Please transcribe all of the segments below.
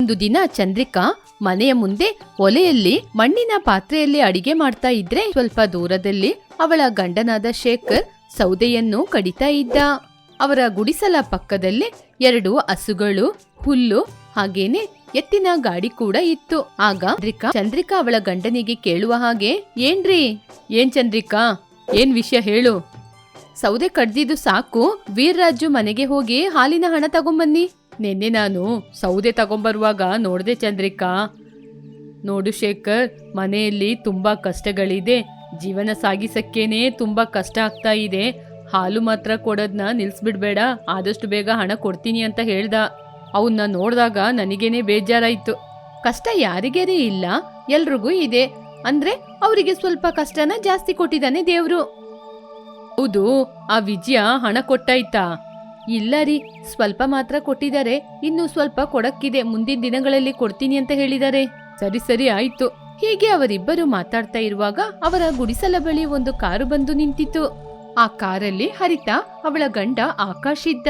ಒಂದು ದಿನ ಚಂದ್ರಿಕಾ ಮನೆಯ ಮುಂದೆ ಒಲೆಯಲ್ಲಿ ಮಣ್ಣಿನ ಪಾತ್ರೆಯಲ್ಲಿ ಅಡಿಗೆ ಮಾಡ್ತಾ ಇದ್ರೆ ಸ್ವಲ್ಪ ದೂರದಲ್ಲಿ ಅವಳ ಗಂಡನಾದ ಶೇಖರ್ ಸೌದೆಯನ್ನು ಕಡಿತಾ ಇದ್ದ. ಅವರ ಗುಡಿಸಲ ಪಕ್ಕದಲ್ಲಿ ಎರಡು ಹಸುಗಳು, ಹುಲ್ಲು ಹಾಗೇನೆ ಎತ್ತಿನ ಗಾಡಿ ಕೂಡ ಇತ್ತು. ಆಗ ಚಂದ್ರಿಕಾ ಚಂದ್ರಿಕಾ ಅವಳ ಗಂಡನಿಗೆ ಕೇಳುವ ಹಾಗೆ, ಏನ್ರಿ? ಏನ್ ಚಂದ್ರಿಕಾ? ಏನ್ ವಿಷಯ ಹೇಳು? ಸೌದೆ ಕಡ್ದಿದ್ದು ಸಾಕು, ವೀರ್ರಾಜು ಮನೆಗೆ ಹೋಗಿ ಹಾಲಿನ ಹಣ ತಗೊಂಬನ್ನಿ. ನಿನ್ನೆ ನಾನು ಸೌದೆ ತಗೊಂಬರುವಾಗ ನೋಡಿದೆ ಚಂದ್ರಿಕಾ. ನೋಡು ಶೇಖರ್, ಮನೆಯಲ್ಲಿ ತುಂಬಾ ಕಷ್ಟಗಳಿದೆ. ಜೀವನ ಸಾಗಿಸಕ್ಕೇನೆ ತುಂಬಾ ಕಷ್ಟ ಆಗ್ತಾ ಇದೆ. ಹಾಲು ಮಾತ್ರ ಕೊಡೋದನ್ನ ನಿಲ್ಸ್ಬಿಡ್ಬೇಡ. ಆದಷ್ಟು ಬೇಗ ಹಣ ಕೊಡ್ತೀನಿ ಅಂತ ಹೇಳ್ದ. ಅವನ್ನ ನೋಡಿದಾಗ ನನಗೇನೆ ಬೇಜಾರಾಯ್ತು. ಕಷ್ಟ ಯಾರಿಗೇನೇ ಇಲ್ಲ. ಎಲ್ರಿಗೂ ಇದೆ. ಅಂದ್ರೆ ಅವರಿಗೆ ಸ್ವಲ್ಪ ಕಷ್ಟನ ಜಾಸ್ತಿ ಕೊಟ್ಟಿದ್ದಾನೆ ದೇವ್ರು. ಹೌದು, ಆ ವಿಜಯ ಹಣ ಕೊಟ್ಟಾಯ್ತಾ? ಇಲ್ಲ ರೀ, ಸ್ವಲ್ಪ ಮಾತ್ರ ಕೊಟ್ಟಿದ್ದಾರೆ. ಇನ್ನು ಸ್ವಲ್ಪ ಕೊಡಕ್ಕಿದೆ. ಮುಂದಿನ ದಿನಗಳಲ್ಲಿ ಕೊಡ್ತೀನಿ ಅಂತ ಹೇಳಿದ್ದಾರೆ. ಸರಿ ಸರಿ, ಆಯ್ತು. ಹೀಗೆ ಅವರಿಬ್ಬರು ಮಾತಾಡ್ತಾ ಇರುವಾಗ ಅವರ ಗುಡಿಸಲ ಬಳಿ ಒಂದು ಕಾರು ಬಂದು ನಿಂತಿತು ಆ ಕಾರಲ್ಲಿ ಹರಿತ, ಅವಳ ಗಂಡ ಆಕಾಶ್ ಇದ್ದ.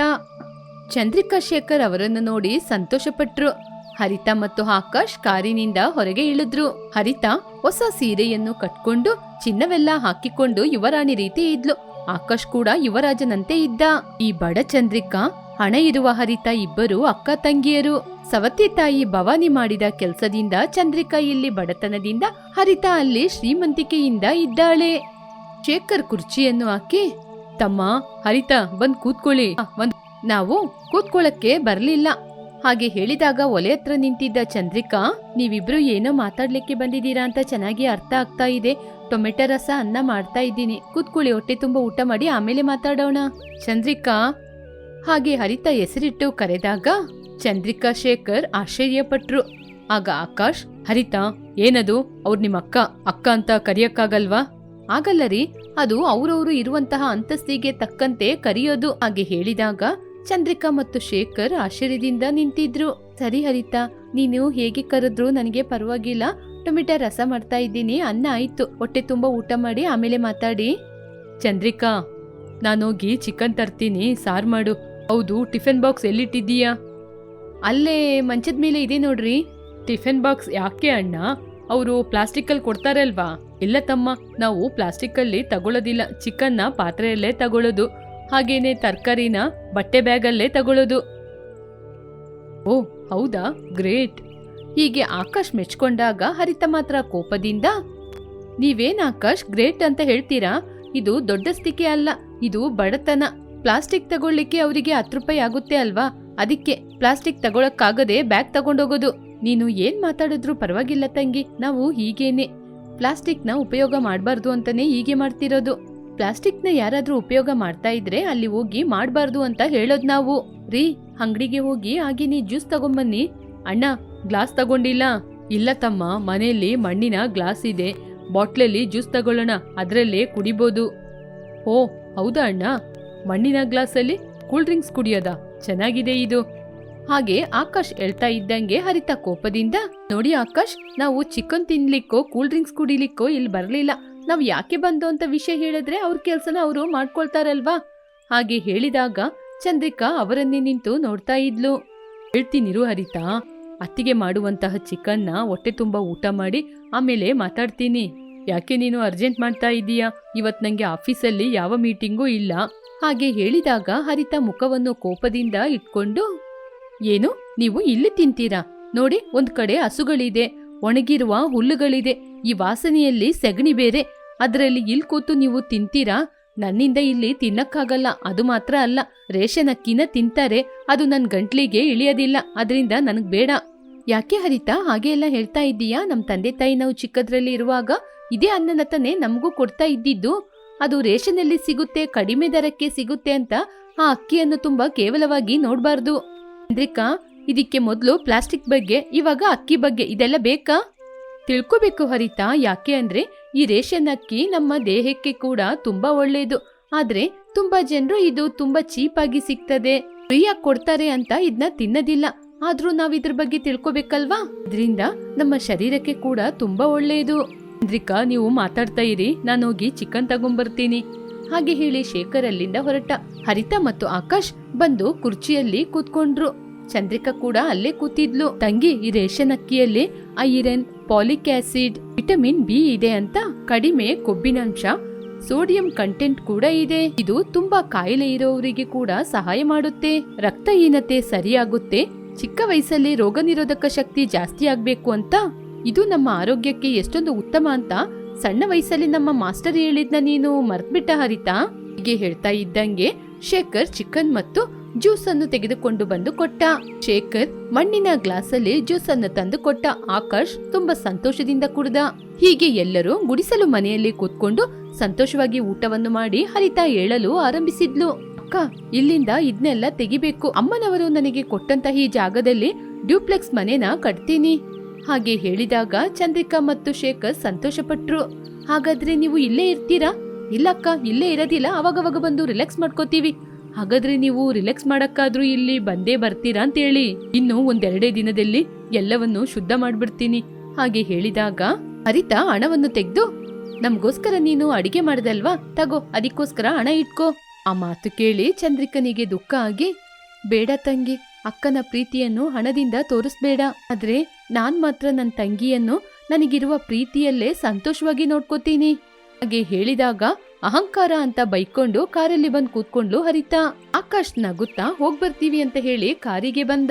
ಚಂದ್ರಿಕಾ ಶೇಖರ್ ಅವರನ್ನು ನೋಡಿ ಸಂತೋಷಪಟ್ರು. ಹರಿತ ಮತ್ತು ಆಕಾಶ್ ಕಾರಿನಿಂದ ಹೊರಗೆ ಇಳಿದ್ರು. ಹರಿತ ಹೊಸ ಸೀರೆಯನ್ನು ಕಟ್ಕೊಂಡು ಚಿನ್ನವೆಲ್ಲ ಹಾಕಿಕೊಂಡು ಯುವರಾಣಿ ರೀತಿ ಇದ್ಲು. ಆಕಾಶ್ ಕೂಡ ಯುವರಾಜನಂತೆ ಇದ್ದ. ಈ ಬಡ ಚಂದ್ರಿಕಾ, ಹಣ ಇರುವ ಹರಿತ ಇಬ್ಬರು ಅಕ್ಕ ತಂಗಿಯರು. ಸವತಿ ತಾಯಿ ಭವಾನಿ ಮಾಡಿದ ಕೆಲಸದಿಂದ ಚಂದ್ರಿಕಾ ಇಲ್ಲಿ ಬಡತನದಿಂದ ಹರಿತ ಅಲ್ಲಿ ಶ್ರೀಮಂತಿಕೆಯಿಂದ ಇದ್ದಾಳೆ. ಶೇಖರ್ ಕುರ್ಚಿಯನ್ನು ಹಾಕಿ, ತಮ್ಮ, ಹರಿತ, ಬಂದ್ ಕೂತ್ಕೊಳ್ಳಿ. ನಾವು ಕೂತ್ಕೊಳ್ಳಕ್ಕೆ ಬರ್ಲಿಲ್ಲ. ಹಾಗೆ ಹೇಳಿದಾಗ ಒಲೆ ಹತ್ರ ನಿಂತಿದ್ದ ಚಂದ್ರಿಕಾ, ನೀವಿಬ್ರು ಏನೋ ಮಾತಾಡ್ಲಿಕ್ಕೆ ಬಂದಿದ್ದೀರಾ ಅಂತ ಚೆನ್ನಾಗಿ ಅರ್ಥ ಆಗ್ತಾ ಇದೆ. ಟೊಮೆಟೊ ರಸ ಅನ್ನ ಮಾಡ್ತಾ ಇದ್ದೀನಿ. ಕೂತ್ಕೊಳ್ಳಿ, ಹೊಟ್ಟೆ ತುಂಬ ಊಟ ಮಾಡಿ ಆಮೇಲೆ ಮಾತಾಡೋಣ. ಚಂದ್ರಿಕಾ? ಹಾಗೆ ಹರಿತಾ ಹೆಸರಿಟ್ಟು ಕರೆದಾಗ ಚಂದ್ರಿಕಾ ಶೇಖರ್ ಆಶ್ಚರ್ಯಪಟ್ರು. ಆಗ ಆಕಾಶ್, ಹರಿತಾ, ಏನದು? ಅವ್ರು ನಿಮ್ಮ ಅಕ್ಕ ಅಕ್ಕ ಅಂತ ಕರಿಯಕ್ಕಾಗಲ್ವಾ? ಆಗಲ್ಲ ರೀ, ಅದು ಅವ್ರವ್ರು ಇರುವಂತಹ ಅಂತಸ್ತಿಗೆ ತಕ್ಕಂತೆ ಕರೆಯೋದು. ಹಾಗೆ ಹೇಳಿದಾಗ ಚಂದ್ರಿಕಾ ಮತ್ತು ಶೇಖರ್ ಆಶ್ಚರ್ಯದಿಂದ ನಿಂತಿದ್ರು. ಸರಿ ಹರಿತಾ, ನೀನು ಹೇಗೆ ಕರೆದ್ರು ನನಗೆ ಪರವಾಗಿಲ್ಲ. ಟೊಮೆಟೊ ರಸ ಮಾಡ್ತಾ ಇದ್ದೀನಿ, ಅನ್ನ ಆಯ್ತು. ಹೊಟ್ಟೆ ತುಂಬಾ ಊಟ ಮಾಡಿ ಆಮೇಲೆ ಮಾತಾಡಿ. ಚಂದ್ರಿಕಾ ನಾನೋಗಿ ಚಿಕನ್ ತರ್ತೀನಿ, ಸಾರ್ ಮಾಡು. ಹೌದು, ಟಿಫನ್ ಬಾಕ್ಸ್ ಎಲ್ಲಿಟ್ಟಿದ್ದೀಯಾ? ಅಲ್ಲೇ ಮಂಚದ ಮೇಲೆ ಇದೆ ನೋಡ್ರಿ. ಟಿಫನ್ ಬಾಕ್ಸ್ ಯಾಕೆ ಅಣ್ಣ? ಅವರು ಪ್ಲಾಸ್ಟಿಕ್ಕಲ್ಲಿ ಕೊಡ್ತಾರಲ್ವಾ? ಇಲ್ಲ ತಮ್ಮ, ನಾವು ಪ್ಲಾಸ್ಟಿಕ್ಕಲ್ಲಿ ತಗೊಳ್ಳೋದಿಲ್ಲ ಚಿಕನ್ನ ಪಾತ್ರೆಯಲ್ಲೇ ತಗೊಳ್ಳೋದು ಹಾಗೇನೆ ತರಕಾರಿನ ಬಟ್ಟೆ ಬ್ಯಾಗಲ್ಲೇ ತಗೊಳ್ಳೋದು ಓ, ಹೌದಾ? ಗ್ರೇಟ್. ಹೀಗೆ ಆಕಾಶ್ ಮೆಚ್ಕೊಂಡಾಗ ಹರಿತ ಮಾತ್ರ ಕೋಪದಿಂದ, ನೀವೇನ್ ಆಕಾಶ್, ಗ್ರೇಟ್ ಅಂತ ಹೇಳ್ತೀರಾ? ಇದು ದೊಡ್ಡಸ್ತಿಕೆ ಅಲ್ಲ, ಇದು ಬಡತನ. ಪ್ಲಾಸ್ಟಿಕ್ ತಗೊಳ್ಳಿಕ್ಕೆ ಅವರಿಗೆ ಹತ್ತು ರೂಪಾಯಿ ಆಗುತ್ತೆ ಅಲ್ವಾ? ಅದಕ್ಕೆ ಪ್ಲಾಸ್ಟಿಕ್ ತಗೊಳಕ್ಕಾಗದೆ ಬ್ಯಾಗ್ ತಗೊಂಡೋಗೋದು. ನೀನು ಏನ್ ಮಾತಾಡಿದ್ರು ಪರವಾಗಿಲ್ಲ ತಂಗಿ, ನಾವು ಹೀಗೇನೆ. ಪ್ಲಾಸ್ಟಿಕ್ನ ಉಪಯೋಗ ಮಾಡಬಾರ್ದು ಅಂತಾನೆ ಹೀಗೆ ಮಾಡ್ತಿರೋದು. ಪ್ಲಾಸ್ಟಿಕ್ನ ಯಾರಾದ್ರೂ ಉಪಯೋಗ ಮಾಡ್ತಾ ಇದ್ರೆ ಅಲ್ಲಿ ಹೋಗಿ ಮಾಡಬಾರ್ದು ಅಂತ ಹೇಳೋದ್ ನಾವು. ರೀ, ಅಂಗಡಿಗೆ ಹೋಗಿ ಹಾಗೇನೆ ಜ್ಯೂಸ್ ತಗೊಂಬನ್ನಿ. ಅಣ್ಣ ಗ್ಲಾಸ್ ತಗೊಂಡಿಲ್ಲ. ಇಲ್ಲ ತಮ್ಮ, ಮನೆಯಲ್ಲಿ ಮಣ್ಣಿನ ಗ್ಲಾಸ್ ಇದೆ. ಬಾಟ್ಲಲ್ಲಿ ಜ್ಯೂಸ್ ತಗೊಳ್ಳೋಣ, ಅದರಲ್ಲೇ ಕುಡಿಬೋದು. ಓ, ಹೌದಾ ಅಣ್ಣ? ಮಣ್ಣಿನ ಗ್ಲಾಸಲ್ಲಿ ಕೂಲ್ ಡ್ರಿಂಕ್ಸ್ ಕುಡಿಯೋದ? ಚೆನ್ನಾಗಿದೆ ಇದು. ಹಾಗೆ ಆಕಾಶ್ ಹೇಳ್ತಾ ಇದ್ದಂಗೆ ಹರಿತ ಕೋಪದಿಂದ, ನೋಡಿ ಆಕಾಶ್, ನಾವು ಚಿಕನ್ ತಿನ್ಲಿಕ್ಕೋ, ಕೂಲ್ ಡ್ರಿಂಕ್ಸ್ ಕುಡಿಲಿಕ್ಕೋ ಇಲ್ಲಿ ಬರ್ಲಿಲ್ಲ. ನಾವು ಯಾಕೆ ಬಂದು ಅಂತ ವಿಷಯ ಹೇಳಿದ್ರೆ ಅವ್ರ ಕೆಲ್ಸನ ಅವರು ಮಾಡ್ಕೊಳ್ತಾರಲ್ವಾ? ಹಾಗೆ ಹೇಳಿದಾಗ ಚಂದ್ರಿಕಾ ಅವರನ್ನೇ ನಿಂತು ನೋಡ್ತಾ ಇದ್ಲು. ಹೇಳ್ತೀನಿರು ಹರಿತಾ. ಅತ್ತಿಗೆ ಮಾಡುವಂತಹ ಚಿಕನ್ನ ಹೊಟ್ಟೆ ತುಂಬ ಊಟ ಮಾಡಿ ಆಮೇಲೆ ಮಾತಾಡ್ತೀನಿ. ಯಾಕೆ ನೀನು ಅರ್ಜೆಂಟ್ ಮಾಡ್ತಾ ಇದ್ದೀಯಾ ಇವತ್ ನಂಗೆ ಆಫೀಸಲ್ಲಿ ಯಾವ ಮೀಟಿಂಗೂ ಇಲ್ಲ. ಹಾಗೆ ಹೇಳಿದಾಗ ಹರಿತ ಮುಖವನ್ನು ಕೋಪದಿಂದ ಇಟ್ಕೊಂಡು, ಏನು? ನೀವು ಇಲ್ಲಿ ತಿಂತೀರಾ? ನೋಡಿ, ಒಂದ್ ಕಡೆ ಹಸುಗಳಿದೆ, ಒಣಗಿರುವ ಹುಲ್ಲುಗಳಿದೆ, ಈ ವಾಸನೆಯಲ್ಲಿ ಸೆಗಣಿ ಬೇರೆ. ಅದರಲ್ಲಿ ಇಲ್ಲಿ ಕೂತು ನೀವು ತಿಂತೀರಾ? ನನ್ನಿಂದ ಇಲ್ಲಿ ತಿನ್ನಕ್ಕಾಗಲ್ಲ. ಅದು ಮಾತ್ರ ಅಲ್ಲ. ರೇಷನ್ ಅಕ್ಕಿನ ತಿಂತಾರೆ. ಅದು ನನ್ ಗಂಟ್ಲಿಗೆ ಇಳಿಯೋದಿಲ್ಲ. ಅದರಿಂದ ನನಗೆ ಬೇಡ. ಯಾಕೆ ಹರಿತಾ? ಹಾಗೆ ಎಲ್ಲ ಹೇಳ್ತಾ ಇದ್ದೀಯಾ? ನಮ್ ತಂದೆ ತಾಯಿ ನಾವು ಚಿಕ್ಕದ್ರಲ್ಲಿ ಇರುವಾಗ ಇದೇ ಅನ್ನನ ತಾನೇ ನಮಗೂ ಕೊಡ್ತಾ ಇದ್ದಿದ್ದು. ಅದು ರೇಷನಲ್ಲಿ ಸಿಗುತ್ತೆ, ಕಡಿಮೆ ದರಕ್ಕೆ ಸಿಗುತ್ತೆ ಅಂತ ಆ ಅಕ್ಕಿಯನ್ನು ತುಂಬಾ ಕೇವಲವಾಗಿ ನೋಡಬಾರ್ದು. ಚಂದ್ರಿಕಾ ಇದಕ್ಕೆ ಮೊದಲು ಪ್ಲಾಸ್ಟಿಕ್ ಬಗ್ಗೆ, ಇವಾಗ ಅಕ್ಕಿ ಬಗ್ಗೆ ಇದೆಲ್ಲ ಬೇಕಾ? ತಿಳ್ಕೋಬೇಕು ಹರಿತಾ. ಯಾಕೆ ಅಂದ್ರೆ ಈ ರೇಷನ್ ಅಕ್ಕಿ ನಮ್ಮ ದೇಹಕ್ಕೆ ಕೂಡ ತುಂಬಾ ಒಳ್ಳೆಯದು ಆದ್ರೆ ತುಂಬಾ ಜನರು ಇದು ತುಂಬಾ ಚೀಪ್ ಆಗಿ ಸಿಗ್ತದೆ. ಫ್ರೀಯಾಗಿ ಕೊಡ್ತಾರೆ ಅಂತ ಇದನ್ನ ತಿನ್ನೋದಿಲ್ಲ. ಆದ್ರೂ ನಾವ್ ಇದ್ರ ಬಗ್ಗೆ ತಿಳ್ಕೊಬೇಕಲ್ವಾ? ಇದರಿಂದ ನಮ್ಮ ಶರೀರಕ್ಕೆ ಕೂಡ ತುಂಬಾ ಒಳ್ಳೆಯದು ಚಂದ್ರಿಕಾ ನೀವು ಮಾತಾಡ್ತಾ ಇರಿ. ನಾನು ಹೋಗಿ ಚಿಕನ್ ತಗೊಂಬರ್ತೀನಿ. ಹಾಗೆ ಹೇಳಿ ಶೇಖರ್ ಅಲ್ಲಿಂದ ಹೊರಟ. ಹರಿತಾ ಮತ್ತು ಆಕಾಶ್ ಬಂದು ಕುರ್ಚಿಯಲ್ಲಿ ಕೂತ್ಕೊಂಡ್ರು. ಚಂದ್ರಿಕಾ ಕೂಡ ಅಲ್ಲೇ ಕೂತಿದ್ಲು. ತಂಗಿ ಈ ರೇಷನ್ ಅಕ್ಕಿಯಲ್ಲಿ iron folic acid vitamin B ಇದೆ ಅಂತ ಕಡಿಮೆ ಕೊಬ್ಬಿನಾಂಶ ಸೋಡಿಯಂ ಕಂಟೆಂಟ್ ಕೂಡ ಇದೆ. ಇದು ತುಂಬಾ ಕಾಯಿಲೆ ಇರೋರಿಗೆ ಕೂಡ ಸಹಾಯ ಮಾಡುತ್ತೆ. ರಕ್ತಹೀನತೆ ಸರಿಯಾಗುತ್ತೆ. ಚಿಕ್ಕ ವಯಸ್ಸಲ್ಲಿ ರೋಗ ನಿರೋಧಕ ಶಕ್ತಿ ಜಾಸ್ತಿ ಆಗ್ಬೇಕು ಅಂತ ಇದು ನಮ್ಮ ಆರೋಗ್ಯಕ್ಕೆ ಎಷ್ಟೊಂದು ಉತ್ತಮ ಅಂತ ಸಣ್ಣ ವಯಸ್ಸಲ್ಲಿ ನಮ್ಮ ಮಾಸ್ಟರ್ ಹೇಳಿದ್ನ ನೀನು ಮರ್ತ್ಬಿಟ್ಟ ಹರಿತಾ? ಹೀಗೆ ಹೇಳ್ತಾ ಇದ್ದಂಗೆ ಶೇಖರ್ ಚಿಕನ್ ಮತ್ತು ಜ್ಯೂಸ್ ಅನ್ನು ತೆಗೆದುಕೊಂಡು ಬಂದು ಕೊಟ್ಟ. ಶೇಖರ್ ಮಣ್ಣಿನ ಗ್ಲಾಸಲ್ಲಿ ಜ್ಯೂಸ್ ಅನ್ನು ತಂದು ಕೊಟ್ಟ. ಆಕಾಶ್ ತುಂಬಾ ಸಂತೋಷದಿಂದ ಕುಡಿದ. ಹೀಗೆ ಎಲ್ಲರೂ ಗುಡಿಸಲು ಮನೆಯಲ್ಲಿ ಕೂತ್ಕೊಂಡು ಸಂತೋಷವಾಗಿ ಊಟವನ್ನು ಮಾಡಿ ಹರಿತಾ ಹೇಳಲು ಆರಂಭಿಸಿದ್ಲು. ಅಕ್ಕ, ಇಲ್ಲಿಂದ ಇದನ್ನೆಲ್ಲ ತೆಗಿಬೇಕು. ಅಮ್ಮನವರು ನನಗೆ ಕೊಟ್ಟಂತಹ ಈ ಜಾಗದಲ್ಲಿ ಡ್ಯೂಪ್ಲೆಕ್ಸ್ ಮನೆನ ಕಟ್ತೀನಿ. ಹಾಗೆ ಹೇಳಿದಾಗ ಚಂದ್ರಿಕಾ ಮತ್ತು ಶೇಖರ್ ಸಂತೋಷಪಟ್ರು. ಹಾಗಾದ್ರೆ ನೀವು ಇಲ್ಲೇ ಇರ್ತೀರಾ? ಇಲ್ಲಕ್ಕ, ಇಲ್ಲೇ ಇರೋದಿಲ್ಲ. ಅವಾಗವಾಗ ಬಂದು ರಿಲ್ಯಾಕ್ಸ್ ಮಾಡ್ಕೋತೀವಿ. ಹಾಗಾದ್ರೆ ನೀವು ರಿಲ್ಯಾಕ್ಸ್ ಮಾಡಕ್ಕಾದ್ರೂ ಇಲ್ಲಿ ಬಂದೇ ಬರ್ತೀರಾ ಅಂತ ಹೇಳಿ ಇನ್ನು ಒಂದೆರಡೇ ದಿನದಲ್ಲಿ ಎಲ್ಲವನ್ನು ಶುದ್ಧ ಮಾಡ್ಬಿಡ್ತೀನಿ. ಹಾಗೆ ಹೇಳಿದಾಗ, ಹರಿತಾ ಹಣವನ್ನು ತೆಗೆದು, ನಮ್ಗೋಸ್ಕರ ನೀನು ಅಡಿಗೆ ಮಾಡ್ದಲ್ವಾ? ತಗೋ, ಅದಕ್ಕೋಸ್ಕರ ಹಣ ಇಟ್ಕೋ. ಆ ಮಾತು ಕೇಳಿ ಚಂದ್ರಿಕನಿಗೆ ದುಃಖ ಆಗಿ, ಬೇಡ ತಂಗಿ, ಅಕ್ಕನ ಪ್ರೀತಿಯನ್ನು ಹಣದಿಂದ ತೋರಿಸ್ಬೇಡ. ಆದ್ರೆ ನಾನ್ ಮಾತ್ರ ನನ್ನ ತಂಗಿಯನ್ನು ನನಗಿರುವ ಪ್ರೀತಿಯಲ್ಲೇ ಸಂತೋಷವಾಗಿ ನೋಡ್ಕೋತೀನಿ. ಹಾಗೆ ಹೇಳಿದಾಗ ಅಹಂಕಾರ ಅಂತ ಬೈಕೊಂಡು ಕಾರಲ್ಲಿ ಬಂದ್ ಕೂತ್ಕೊಂಡ್ಲು ಹರಿತ ಆಕಾಶ್ ನಗುತ್ತಾ ಹೋಗ್ ಬರ್ತೀವಿ ಅಂತ ಹೇಳಿ ಕಾರಿಗೆ ಬಂದ.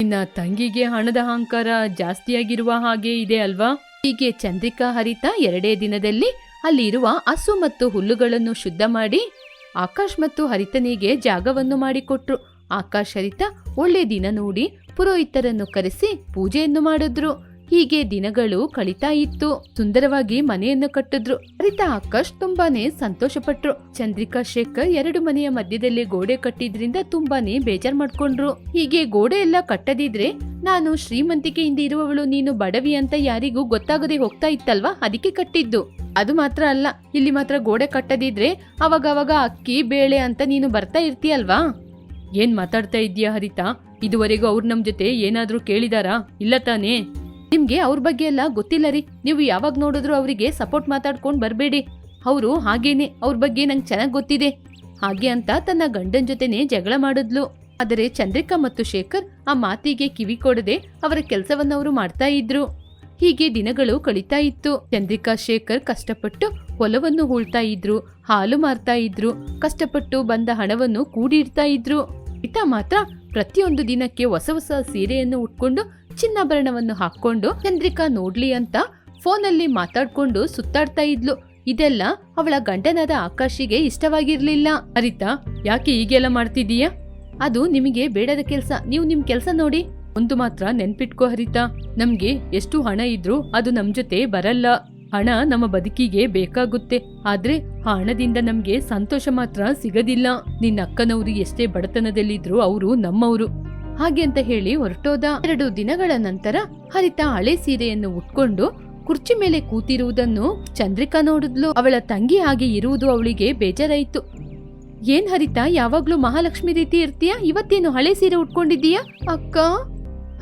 ಇನ್ನ ತಂಗಿಗೆ ಹಣದ ಅಹಂಕಾರ ಜಾಸ್ತಿಯಾಗಿರುವ ಹಾಗೆ ಇದೆ ಅಲ್ವಾ? ಹೀಗೆ ಚಂದ್ರಿಕಾ ಹರಿತ ಎರಡೇ ದಿನದಲ್ಲಿ ಅಲ್ಲಿರುವ ಹಸು ಮತ್ತು ಹುಲ್ಲುಗಳನ್ನು ಶುದ್ಧ ಮಾಡಿ, ಆಕಾಶ್ ಮತ್ತು ಹರಿತನಿಗೆ ಜಾಗವನ್ನು ಮಾಡಿಕೊಟ್ರು. ಆಕಾಶ್ ಹರಿತ ಒಳ್ಳೆ ದಿನ ನೋಡಿ ಪುರೋಹಿತರನ್ನು ಕರೆಸಿ ಪೂಜೆಯನ್ನು ಮಾಡಿದ್ರು. ಹೀಗೆ ದಿನಗಳು ಕಳೀತಾ ಇತ್ತು. ಸುಂದರವಾಗಿ ಮನೆಯನ್ನು ಕಟ್ಟಿದ್ರು. ಅರಿತಾ ಆಕಾಶ್ ತುಂಬಾನೇ ಸಂತೋಷಪಟ್ರು. ಚಂದ್ರಿಕಾ ಶೇಖರ್ ಎರಡು ಮನೆಯ ಮಧ್ಯದಲ್ಲಿ ಗೋಡೆ ಕಟ್ಟಿದ್ರಿಂದ ತುಂಬಾನೇ ಬೇಜಾರ್ ಮಾಡ್ಕೊಂಡ್ರು. ಹೀಗೆ ಗೋಡೆ ಎಲ್ಲ ಕಟ್ಟದಿದ್ರೆ ನಾನು ಶ್ರೀಮಂತಿಕೆಯಿಂದ ಇರುವವಳು ನೀನು ಬಡವಿ ಅಂತ ಯಾರಿಗೂ ಗೊತ್ತಾಗದೆ ಹೋಗ್ತಾ ಇತ್ತಲ್ವಾ? ಅದಕ್ಕೆ ಕಟ್ಟಿದ್ದು. ಅದು ಮಾತ್ರ ಅಲ್ಲ. ಇಲ್ಲಿ ಮಾತ್ರ ಗೋಡೆ ಕಟ್ಟದಿದ್ರೆ ಅವಾಗವಾಗ ಅಕ್ಕಿ, ಬೇಳೆ ಅಂತ ನೀನು ಬರ್ತಾ ಇರ್ತೀಯಲ್ವಾ? ಏನ್ ಮಾತಾಡ್ತಾ ಇದ್ದೀಯಾ ಹರಿತಾ? ಇದುವರೆಗೂ ಅವ್ರು ನಮ್ ಜೊತೆ ಏನಾದ್ರೂ ಕೇಳಿದಾರಾ? ಇಲ್ಲ ತಾನೇ? ನಿಮ್ಗೆ ಅವ್ರ ಬಗ್ಗೆ ಎಲ್ಲ ಗೊತ್ತಿಲ್ಲ ರೀ. ನೀವು ಯಾವಾಗ ನೋಡಿದ್ರು ಅವರಿಗೆ ಸಪೋರ್ಟ್ ಮಾತಾಡ್ಕೊಂಡು ಬರಬೇಡಿ. ಅವರು ಹಾಗೇನೆ ಅವ್ರ ಬಗ್ಗೆ ನಂಗೆ ಚೆನ್ನಾಗಿ ಗೊತ್ತಿದೆ. ಹಾಗೆ ಅಂತ ತನ್ನ ಗಂಡನ ಜೊತೆನೆ ಜಗಳ ಮಾಡಿದ್ಲು. ಆದರೆ ಚಂದ್ರಿಕಾ ಮತ್ತು ಶೇಖರ್ ಆ ಮಾತಿಗೆ ಕಿವಿ ಕೊಡದೆ ಅವರ ಕೆಲಸವನ್ನ ಅವರು ಮಾಡ್ತಾ ಇದ್ರು. ಹೀಗೆ ದಿನಗಳು ಕಳೀತಾ ಇತ್ತು. ಚಂದ್ರಿಕಾ, ಶೇಖರ್ ಕಷ್ಟಪಟ್ಟು ಹೊಲವನ್ನು ಹೂಳ್ತಾ ಇದ್ರು, ಹಾಲು ಮಾರ್ತಾ ಇದ್ರು. ಕಷ್ಟಪಟ್ಟು ಬಂದ ಹಣವನ್ನು ಕೂಡಿಡ್ತಾ ಇದ್ರು. ಇತ ಮಾತ್ರ ಪ್ರತಿಯೊಂದು ದಿನಕ್ಕೆ ಹೊಸ ಹೊಸ ಸೀರೆಯನ್ನು ಉಟ್ಕೊಂಡು ಚಿನ್ನಾಭರಣವನ್ನು ಹಾಕ್ಕೊಂಡು, ಚಂದ್ರಿಕಾ, ನೋಡ್ಲಿ ಅಂತ ಫೋನಲ್ಲಿ ಮಾತಾಡ್ಕೊಂಡು ಸುತ್ತಾಡ್ತಾ ಇದ್ಲು. ಇದೆಲ್ಲ ಅವಳ ಗಂಡನಾದ ಆಕಾಶಿಗೆ ಇಷ್ಟವಾಗಿರ್ಲಿಲ್ಲ. ಅರಿತಾ, ಯಾಕೆ ಹೀಗೆಲ್ಲ ಮಾಡ್ತಿದೀಯಾ ಅದು ನಿಮಗೆ ಬೇಡದ ಕೆಲಸ. ನೀವು ನಿಮ್ ಕೆಲಸ ನೋಡಿ. ಒಂದು ಮಾತ್ರ ನೆನ್ಪಿಟ್ಕೋ ಹರಿತಾ ನಮ್ಗೆ ಎಷ್ಟು ಹಣ ಇದ್ರೂ ಅದು ನಮ್ ಜೊತೆ ಬರಲ್ಲ. ಹಣ ನಮ್ಮ ಬದುಕಿಗೆ ಬೇಕಾಗುತ್ತೆ. ಆದ್ರೆ ಆ ಹಣದಿಂದ ನಮ್ಗೆ ಸಂತೋಷ ಮಾತ್ರ ಸಿಗದಿಲ್ಲ. ನಿನ್ನ ಅಕ್ಕನವರು ಎಷ್ಟೇ ಬಡತನದಲ್ಲಿದ್ರು ಅವರು ನಮ್ಮವರು. ಹಾಗೆ ಅಂತ ಹೇಳಿ ಹೊರಟೋದ. ಎರಡು ದಿನಗಳ ನಂತರ ಹರಿತ ಹಳೆ ಸೀರೆಯನ್ನು ಉಟ್ಕೊಂಡು ಕುರ್ಚಿ ಮೇಲೆ ಕೂತಿರುವುದನ್ನು ಚಂದ್ರಿಕಾ ನೋಡಿದ್ಲು. ಅವಳ ತಂಗಿ ಹಾಗೆ ಇರುವುದು ಅವಳಿಗೆ ಬೇಜಾರಾಯಿತು. ಏನ್ ಹರಿತ, ಯಾವಾಗ್ಲೂ ಮಹಾಲಕ್ಷ್ಮಿ ರೀತಿ ಇರ್ತೀಯ? ಇವತ್ತೇನು ಹಳೆ ಸೀರೆ ಉಟ್ಕೊಂಡಿದ್ದೀಯಾ? ಅಕ್ಕ?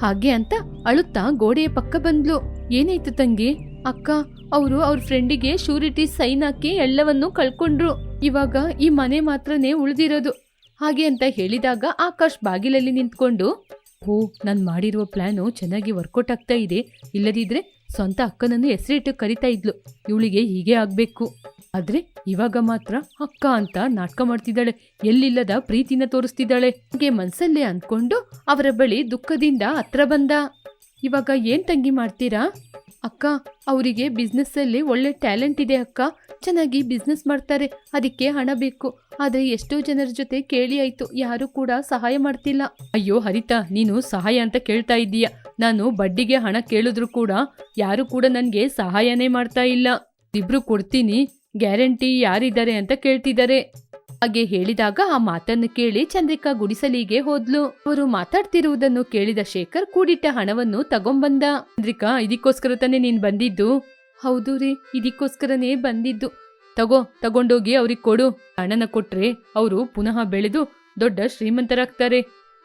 ಹಾಗೆ ಅಂತ ಅಳುತ್ತಾ ಗೋಡೆಯ ಪಕ್ಕ ಬಂದ್ಲು. ಏನಾಯ್ತು ತಂಗಿ? ಅಕ್ಕ ಅವರು ಅವ್ರ ಫ್ರೆಂಡಿಗೆ ಶೂರಿಟಿ ಸೈನ್ ಹಾಕಿ ಎಲ್ಲವನ್ನೂ ಕಳ್ಕೊಂಡ್ರು. ಇವಾಗ ಈ ಮನೆ ಮಾತ್ರನೇ ಉಳಿದಿರೋದು. ಹಾಗೆ ಅಂತ ಹೇಳಿದಾಗ ಆಕಾಶ್ ಬಾಗಿಲಲ್ಲಿ ನಿಂತ್ಕೊಂಡು ಓ ನಾನು ಮಾಡಿರುವ ಪ್ಲ್ಯಾನು ಚೆನ್ನಾಗಿ ವರ್ಕೌಟ್ ಆಗ್ತಾ ಇದೆ. ಇಲ್ಲದಿದ್ರೆ ಸ್ವಂತ ಅಕ್ಕನನ್ನು ಹೆಸರಿಟ್ಟು ಕರಿತಾ ಇದ್ಲು. ಇವಳಿಗೆ ಹೀಗೆ ಆಗಬೇಕು. ಆದ್ರೆ ಇವಾಗ ಮಾತ್ರ ಅಕ್ಕ ಅಂತ ನಾಟಕ ಮಾಡ್ತಿದ್ದಾಳೆ. ಎಲ್ಲಿಲ್ಲದ ಪ್ರೀತಿನ ತೋರಿಸ್ತಿದ್ದಾಳೆ. ಹಾಗೆ ಮನಸ್ಸಲ್ಲೇ ಅಂದ್ಕೊಂಡು ಅವರ ಬಳಿ ದುಃಖದಿಂದ ಹತ್ರ ಬಂದ. ಇವಾಗ ಏನ್ ತಂಗಿ ಮಾಡ್ತೀರಾ? ಅಕ್ಕ, ಅವರಿಗೆ ಬಿಸ್ನೆಸ್ ಅಲ್ಲಿ ಒಳ್ಳೆ ಟ್ಯಾಲೆಂಟ್ ಇದೆ ಅಕ್ಕ. ಚೆನ್ನಾಗಿ ಬಿಸ್ನೆಸ್ ಮಾಡ್ತಾರೆ. ಅದಕ್ಕೆ ಹಣ ಬೇಕು. ಆದ್ರೆ ಎಷ್ಟೋ ಜನರ ಜೊತೆ ಕೇಳಿ ಆಯ್ತು. ಯಾರು ಕೂಡ ಸಹಾಯ ಮಾಡ್ತಿಲ್ಲ. ಅಯ್ಯೋ, ಹರಿತಾ, ನೀನು ಸಹಾಯ ಅಂತ ಕೇಳ್ತಾ ಇದ್ದೀಯ. ನಾನು ಬಡ್ಡಿಗೆ ಹಣ ಕೇಳಿದ್ರು ಕೂಡ ಯಾರು ಕೂಡ ನನ್ಗೆ ಸಹಾಯನೇ ಮಾಡ್ತಾ ಇಲ್ಲ. ಇಬ್ರು ಕೊಡ್ತೀನಿ. ಗ್ಯಾರಂಟಿ ಯಾರಿದ್ದಾರೆ ಅಂತ ಕೇಳ್ತಿದ್ದಾರೆ. ಹಾಗೆ ಹೇಳಿದಾಗ ಆ ಮಾತನ್ನು ಕೇಳಿ ಚಂದ್ರಿಕಾ ಗುಡಿಸಲಿಗೆ ಹೋದ್ಲು. ಅವರು ಮಾತಾಡ್ತಿರುವುದನ್ನು ಕೇಳಿದ ಶೇಖರ್ ಕೂಡಿಟ್ಟ ಹಣವನ್ನು ತಗೊಂಬಂದ, ಚಂದ್ರಿಕಾ, ಇದಕ್ಕೋಸ್ಕರ ತಾನೇ ನೀನ್ ಬಂದಿದ್ದು? ಹೌದು ರೀ, ಇದಕ್ಕೋಸ್ಕರನೇ ಬಂದಿದ್ದು. ತಗೋ, ತಗೊಂಡೋಗಿ ಅವ್ರಿಗೆ ಕೊಡು. ಹಣನ ಕೊಟ್ರೆ ಅವರು ಪುನಃ ಬೆಳೆದು ದೊಡ್ಡ ಶ್ರೀಮಂತರಾಗ್ತಾರೆ.